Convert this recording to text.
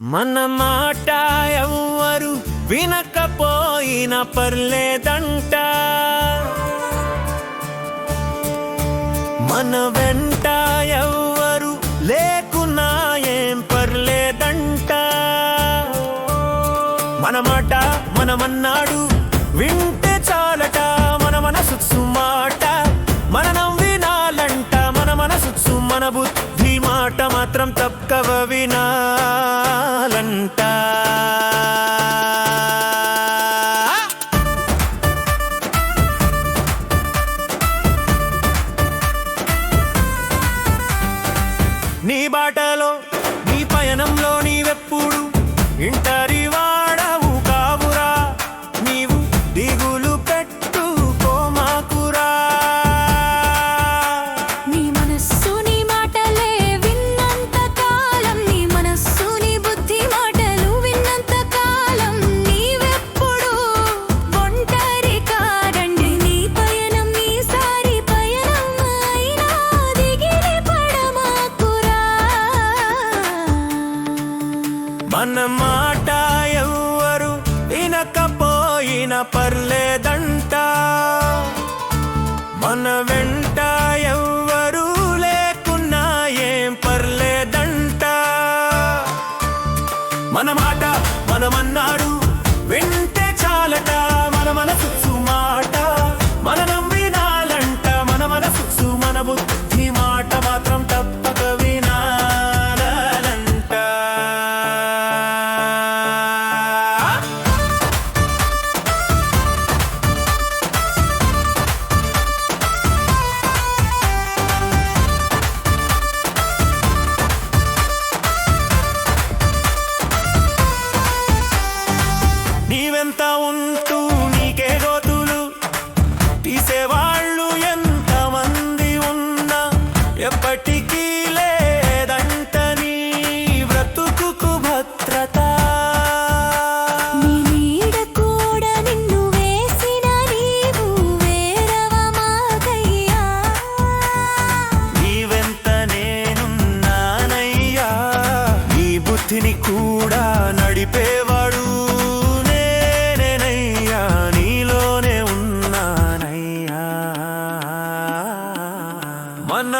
మన మాట ఎవ్వరు వినకపోయిన పర్లేదంట. మన వెంట ఎవ్వరు లేకున్నా ఏం పర్లేదంట. మన మాట మనమన్నాడు వింటే చాలట మన మనసు మాట. మన నవ్వినాలంట మన మనసు మన బుద్ధి మాట మాత్రం తప్పవ నీ బాటలో నీ పయనంలో నీవెప్పుడు ఇంట మన మాట ఎవ్వరు వినకపోయిన పర్లేదంట. మన వెంట ఎవ్వరు లేకున్నా ఏం పర్లేదంట. మన మాట మనమన్నాడు వింటే చాలట. మన మనసు మాట మన ఎవరికీ లేదంట నీ బ్రతుకు భద్రత బుద్ధిని కూడా నడిపేవాడు నేనేనయ్యా నీలోనే ఉన్నానయ్యా మన